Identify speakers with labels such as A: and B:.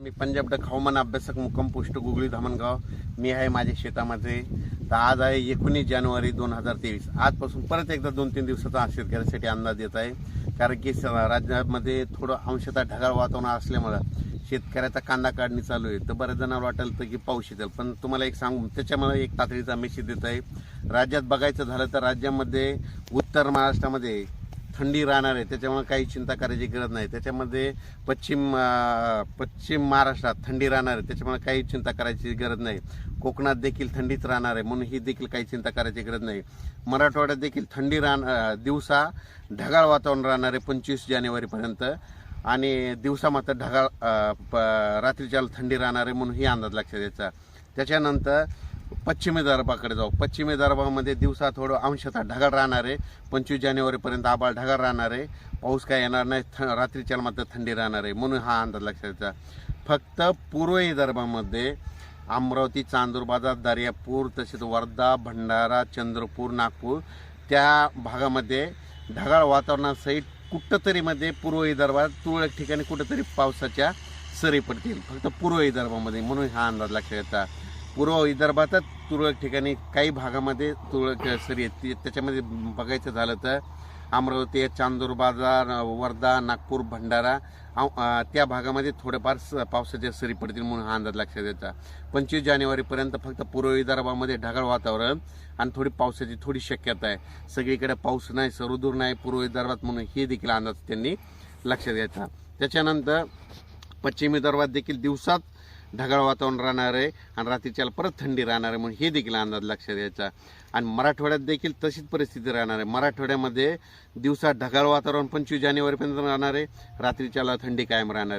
A: मी Punjab duck हवामान अभ्यासक मुक्कम post गुगळी Dhamangaon. मी आहे माझ्या शेतामध्ये. तर आज आहे एकोणीस जानेवारी दोन हजार तेवीस. आजपासून परत एकदा दोन तीन दिवसाचा शेतकऱ्यासाठी अंदाज येत आहे. कारण की स- राज्यामध्ये थोडं अंशतः ढगाळ वातावरण असल्यामुळं शेतकऱ्याचा कांदा काढणी चालू आहे. तर बऱ्याच जणांना वाटेल तर की पाऊस येतील. पण तुम्हाला एक सांगू त्याच्यामुळे एक तातडीचा मेसेज देत आहे. राज्यात बघायचं झालं तर राज्यामध्ये उत्तर महाराष्ट्रामध्ये थंडी राहणार आहे त्याच्यामुळे काही चिंता करायची गरज नाही. त्याच्यामध्ये पश्चिम पश्चिम महाराष्ट्रात थंडी राहणार आहे त्याच्यामुळे काही चिंता करायची गरज नाही. कोकणात देखील थंडीच राहणार आहे म्हणून ही देखील काही चिंता करायची गरज नाही. मराठवाड्यात देखील थंडी राहण दिवसा ढगाळ वातावरण राहणार आहे पंचवीस जानेवारीपर्यंत. आणि दिवसा मात्र ढगाळ प- रात्रीच्या थंडी राहणार आहे म्हणून ही अंदाज लक्षात द्यायचा त्याच्यानंतर पश्चिमी दरबाकडे जाऊ. पश्चिमी दरबामध्ये दिवसा थोडं अंशतः ढगाळ राहणार आहे. पंचवीस जानेवारीपर्यंत आबाळ ढगाळ राहणार आहे. पाऊस काय येणार नाही. थ रात्रीच्या मात्र थंडी राहणार आहे. म्हणून हा अंदाज लक्षात द्यायचा फक्त पूर्व विदर्भामध्ये अमरावती चांदूर बाजार दर्यापूर तसेच वर्धा भंडारा चंद्रपूर नागपूर त्या भागामध्ये ढगाळ वातावरणासहित कुठंतरीमध्ये पूर्व विदर्भात तुरळक ठिकाणी कुठंतरी पावसाच्या सरी पडतील. फक्त पूर्व विदर्भामध्ये. म्हणून हा अंदाज लक्षात येतात पूर्व विदर्भातच तुरळक ठिकाणी काही भागामध्ये तुरळक सरी आहेत. ती- त्याच्यामध्ये बघायचं झालं तर अमरावती चांदूर बाजार वर्धा नागपूर भंडारा त्या भागामध्ये थोडेफार स- पावसाच्या सरी पडतील म्हणून हा अंदाज लक्षात येतात पंचवीस जानेवारीपर्यंत फक्त पूर्व विदर्भामध्ये ढगाळ वातावरण आणि थोडी पावसाची थोडी शक्यता आहे. सगळीकडे पाऊस नाही सरुदूर नाही पूर्व विदर्भात म्हणून हे देखील अंदाज त्यांनी लक्षात घ्यायचा त्याच्यानंतर पश्चिम विदर्भात देखील दिवसात ढगाळ वातावरण राहणार आहे आणि रात्रीच्याला परत थंडी राहणार आहे म्हणून हे देखील अंदाज लक्षात द्यायचा आणि मराठवाड्यात देखील तशीच परिस्थिती राहणार आहे. मराठवाड्यामध्ये दिवसात ढगाळ वातावरण पंचवीस जानेवारीपर्यंत राहणार आहे. रात्रीच्याला थंडी कायम राहणार आहे.